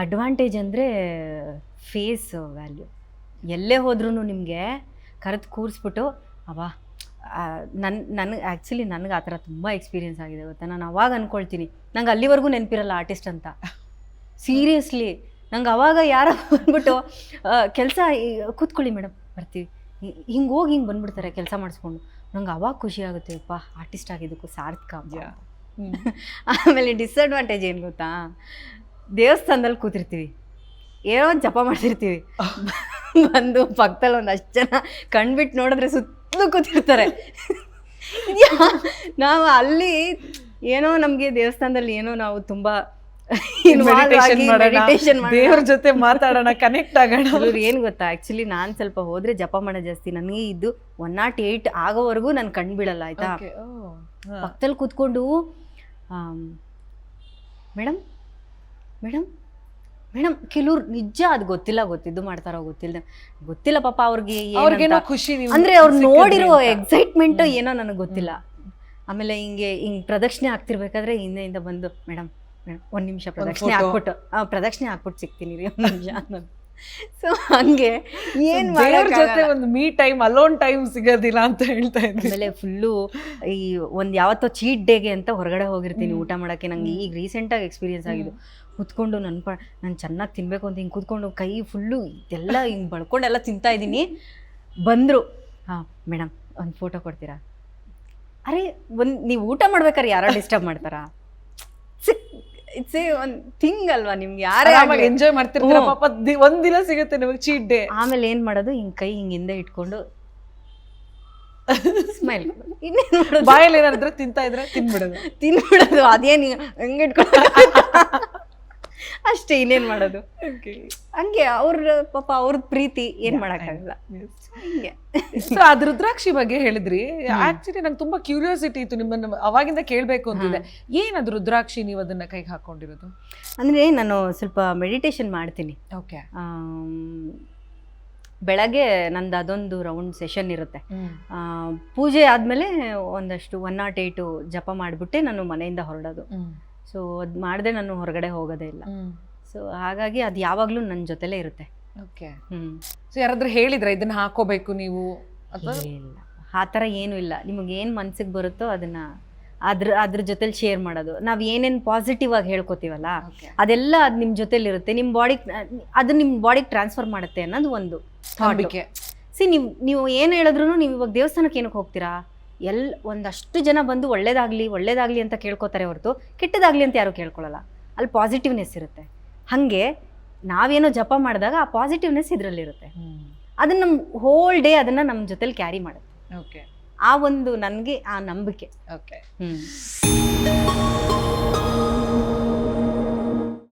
Advantage ಅಂದರೆ face value ಎಲ್ಲೇ ಹೋದ್ರೂ ನಿಮಗೆ ಕರೆದು ಕೂರಿಸ್ಬಿಟ್ಟು ಅವಾ ನನ್ನ ನನಗೆ ಆ್ಯಕ್ಚುಲಿ ನನಗೆ ಆ ಥರ ತುಂಬ ಎಕ್ಸ್ಪೀರಿಯೆನ್ಸ್ ಆಗಿದೆ ಗೊತ್ತಾ? ನಾನು ಅವಾಗ ಅಂದ್ಕೊಳ್ತೀನಿ ನಂಗೆ ಅಲ್ಲಿವರೆಗೂ ನೆನಪಿರಲ್ಲ ಆರ್ಟಿಸ್ಟ್ ಅಂತ. ಸೀರಿಯಸ್ಲಿ ನಂಗೆ ಅವಾಗ ಯಾರೋ ಬಂದ್ಬಿಟ್ಟು ಕೆಲಸ ಕೂತ್ಕೊಳ್ಳಿ ಮೇಡಮ್ ಬರ್ತೀವಿ. ಹಿಂಗೆ ಹೋಗಿ ಹಿಂಗೆ ಬಂದ್ಬಿಡ್ತಾರೆ ಕೆಲಸ ಮಾಡಿಸ್ಕೊಂಡು. ನಂಗೆ ಅವಾಗ ಖುಷಿ ಆಗುತ್ತೆ ಅಪ್ಪ ಆರ್ಟಿಸ್ಟ್ ಆಗಿದ್ದಕ್ಕೂ ಸಾರ್ಥಕ. ಆಮೇಲೆ ಡಿಸ್ಅಡ್ವಾಂಟೇಜ್ ಏನು ಗೊತ್ತಾ? ದೇವಸ್ಥಾನದಲ್ಲಿ ಕೂತಿರ್ತೀವಿ. ಏನೋ ಒಂದು ಜಪ ಮಾಡ್ತಿರ್ತೀವಿ. ಬಂದು ಪಕ್ಕದಲ್ಲಿ ಒಂದು ಅಷ್ಟು ಜನ ಕಣ್ಬಿಟ್ಟು ನೋಡಿದ್ರೆ ಸುತ್ತಲೂ ಕೂತಿರ್ತಾರೆ. ನಾವು ಅಲ್ಲಿ ಏನೋ ನಮಗೆ ದೇವಸ್ಥಾನದಲ್ಲಿ ಏನೋ ನಾವು ತುಂಬ ದೇವ್ರ ಜೊತೆ ಮಾತಾಡೋಣ ಕನೆಕ್ಟ್ ಆಗೋಣ. ಇವ್ರು ಏನು ಗೊತ್ತಾ? ಆ್ಯಕ್ಚುಲಿ ನಾನು ಸ್ವಲ್ಪ ಹೋದರೆ ಜಪ ಮಾಡೋ ಜಾಸ್ತಿ. ನನಗೆ ಇದು ಒನ್ ನಾಟ್ ಏಯ್ಟ್ ಆಗೋವರೆಗೂ ನಾನು ಕಣ್ಣು ಬೀಳಲ್ಲ ಆಯಿತಾ? Oh. ಪಕ್ಕದಲ್ಲಿ ಕೂತ್ಕೊಂಡು ಮೇಡಮ್ ಮೇಡಮ್ ಮೇಡಮ್ ಕೆಲವ್ರು ನಿಜ ಅದು ಗೊತ್ತಿಲ್ಲ ಗೊತ್ತಿದ್ದು ಮಾಡ್ತಾರೋ ಗೊತ್ತಿಲ್ಲ ಗೊತ್ತಿಲ್ಲ ಪಾಪ ಅವ್ರಿಗೆ ಅವ್ರಿಗೇನೋ ಖುಷಿ ನೀವು ಅಂದ್ರೆ ಅವ್ರು ನೋಡಿರೋ ಎಕ್ಸೈಟ್ಮೆಂಟ್ ಏನೋ ನನಗೆ ಗೊತ್ತಿಲ್ಲ. ಆಮೇಲೆ ಹಿಂಗೆ ಹಿಂಗೆ ಪ್ರದಕ್ಷಿಣೆ ಆಗ್ತಿರ್ಬೇಕಾದ್ರೆ ಹಿಂದೆಯಿಂದ ಬಂದು ಮೇಡಮ್ ಒಂದ್ ಒಂದು ನಿಮಿಷ ಪ್ರದಕ್ಷಿಣೆ. ಹಾಕ್ಬಿಟ್ಟು ಪ್ರದಕ್ಷಿಣೆ ಹಾಕ್ಬಿಟ್ಟು ಸಿಗ್ತೀನಿ ರೀ ಒಂದು ನಿಮಿಷ. ಅನ್ನೋದು ಸೊ ಹಂಗೆ ಏನ್ ದೇವ್ರ ಜೊತೆ ಒಂದು ಮೀ ಟೈಮ್ ಅಲೋನ್ ಟೈಮ್ ಸಿಗೋದಿಲ್ಲ ಅಂತ ಹೇಳ್ತಾ ಇದ್ದೆ ಆಮೇಲೆ ಫುಲ್ಲು ಈ ಒಂದು ಯಾವತ್ತೋ ಚೀಟ್ ಡೇಗೆ ಅಂತ ಹೊರಗಡೆ ಹೋಗಿರ್ತೀನಿ ಊಟ ಮಾಡೋಕ್ಕೆ. ನಂಗೆ ಈಗ ರೀಸೆಂಟಾಗಿ ಎಕ್ಸ್ಪೀರಿಯನ್ಸ್ ಆಗಿದ್ದು. ಕುತ್ಕೊಂಡು ನನ್ನ ಪ ನಾನು ಚೆನ್ನಾಗಿ ತಿನ್ನಬೇಕು ಅಂತ ಹಿಂಗೆ ಕೂತ್ಕೊಂಡು ಕೈ ಫುಲ್ಲು ಇದೆಲ್ಲ ಹಿಂಗೆ ಬಳ್ಕೊಂಡೆಲ್ಲ ತಿಂತಾ ಇದ್ದೀನಿ. ಬಂದರು ಹಾಂ ಮೇಡಮ್ ಒಂದು ಫೋಟೋ ಕೊಡ್ತೀರಾ? ಅರೆ ಒಂದು ನೀವು ಊಟ ಮಾಡ್ಬೇಕಾದ್ರೆ ಯಾರೋ ಡಿಸ್ಟರ್ಬ್ ಮಾಡ್ತಾರಾ? ಇಟ್ಸ್ ಎ ಒಂದು ಥಿಂಗ್ ಅಲ್ವಾ ನಿಮ್ಗೆ? ಯಾರೇ ಆರಾಮಾಗಿ ಆಗ್ಲಿ. ಎಂಜಾಯ್ ಮಾಡ್ತಿರ್ತೀರ ಹ್ಮ್. ಪಾಪ ದಿ- ಒಂದ್ ದಿನ ಸಿಗುತ್ತೆ ನಿಮಗೆ ಚೀಟ್ ಡೇ ಆಮೇಲೆ ಏನು ಮಾಡೋದು? ಹಿಂಗೆ ಕೈ ಹಿಂಗೆ ಹಿಂದೆ ಇಟ್ಕೊಂಡು ಸ್ಮೈಲ್ ಇನ್ನೇನು ಮಾಡೋದು? ಬಾಯಲ್ಲಿ ಏನಾದ್ರೆ ತಿಂತಾ ಇದ್ರೆ ತಿನ್ಬಿಡೋದು. ತಿನ್ಬಿಡೋದು. ಅದೇನು ಹಂಗೆ ಇಟ್ಕೊಂಡು ಅಷ್ಟೇ ಇನ್ನೇನ್ ಮಾಡೋದು. ಹಂಗೆ ಅವ್ರ ಪಾಪ ಅವ್ರದ್ದು ಪ್ರೀತಿ ಏನು ಮಾಡಕ್ಕಾಗಲ್ಲ. ಹಂಗೆ. ಸೊ ರುದ್ರಾಕ್ಷಿ ಬಗ್ಗೆ ಹೇಳಿದ್ರಿ. ಆಕ್ಚುಲಿ ನಂಗೆ ತುಂಬಾ ಕ್ಯೂರಿಯಾಸಿಟಿ ಇತ್ತು ನಿಮ್ಮನ್ನ ಅವಾಗಿಂದ ಕೇಳಬೇಕು ಅಂತಿದೆ ಏನದು ರುದ್ರಾಕ್ಷಿ ನೀವು ಅದನ್ನ ಕೈಗೆ ಹಾಕೊಂಡಿರೋದು? ಅಂದ್ರೆ ನಾನು ಸ್ವಲ್ಪ ಮೆಡಿಟೇಷನ್ ಮಾಡ್ತೀನಿ. ಓಕೆ ಬೆಳಗ್ಗೆ ನಂದು ಅದೊಂದು ರೌಂಡ್ ಸೆಷನ್ ಇರುತ್ತೆ. ಪೂಜೆ ಆದಮೇಲೆ ಒಂದಷ್ಟು ಒನ್ ನಾಟ್ ಏಯ್ಟು ಜಪ ಮಾಡಿಬಿಟ್ಟೆ ನಾನು ಮನೆಯಿಂದ ಹೊರಡೋದು. ಸೊ ಅದು ಮಾಡದೆ ನಾನು ಹೊರಗಡೆ ಹೋಗೋದೇ ಇಲ್ಲ. ಸೊ ಹಾಗಾಗಿ ಅದು ಯಾವಾಗಲೂ ನನ್ನ ಜೊತೆಲೇ ಇರುತ್ತೆ. ಓಕೆ ಹ್ಞೂ ಸೊ ಯಾರಾದ್ರೂ ಹೇಳಿದ್ರ ಇದನ್ನ ಹಾಕೋಬೇಕು ನೀವು? ಅಥವಾ ಇಲ್ಲ. ಆ ಥರ ಏನೂ ಇಲ್ಲ. ನಿಮಗೆ ಏನು ಮನಸ್ಸಿಗೆ ಬರುತ್ತೋ ಅದನ್ನು ಅದ್ರ ಅದ್ರ ಜೊತೆಲಿ ಶೇರ್ ಮಾಡೋದು. ನಾವು ಏನೇನು ಪಾಸಿಟಿವ್ ಆಗಿ ಹೇಳ್ಕೊತೀವಲ್ಲ ಅದೆಲ್ಲ ಅದು ನಿಮ್ಮ ಜೊತೆಲಿರುತ್ತೆ. ನಿಮ್ಮ ಬಾಡಿಗೆ ಅದು ನಿಮ್ಮ ಬಾಡಿಗೆ ಟ್ರಾನ್ಸ್ಫರ್ ಮಾಡುತ್ತೆ ಅನ್ನೋದು ಒಂದು ಥಾಟ್ ಸಿ ನೀವು ನೀವು ಏನು ಹೇಳಿದ್ರು ನೀವು ಇವಾಗ ದೇವಸ್ಥಾನಕ್ಕೆ ಏನಕ್ಕೆ ಹೋಗ್ತೀರಾ? ಎಲ್ ಒಂದಷ್ಟು ಜನ ಬಂದು ಒಳ್ಳೇದಾಗಲಿ ಒಳ್ಳೇದಾಗಲಿ ಅಂತ ಕೇಳ್ಕೋತಾರೆ ಹೊರತು ಕೆಟ್ಟದಾಗಲಿ ಅಂತ ಯಾರೂ ಕೇಳ್ಕೊಳ್ಳಲ್ಲ ಅಲ್ಲಿ ಪಾಸಿಟಿವ್ನೆಸ್ ಇರುತ್ತೆ. ಹಾಗೆ ನಾವೇನೋ ಜಪ ಮಾಡಿದಾಗ ಆ ಪಾಸಿಟಿವ್ನೆಸ್ ಇದರಲ್ಲಿರುತ್ತೆ. ಅದನ್ನು ನಮ್ಮ ಹೋಲ್ ಡೇ ಅದನ್ನು ನಮ್ಮ ಜೊತೆಲಿ ಕ್ಯಾರಿ ಮಾಡುತ್ತೆ. ಓಕೆ ಆ ಒಂದು ನನಗೆ ಆ ನಂಬಿಕೆ. ಓಕೆ ಹ್ಞೂ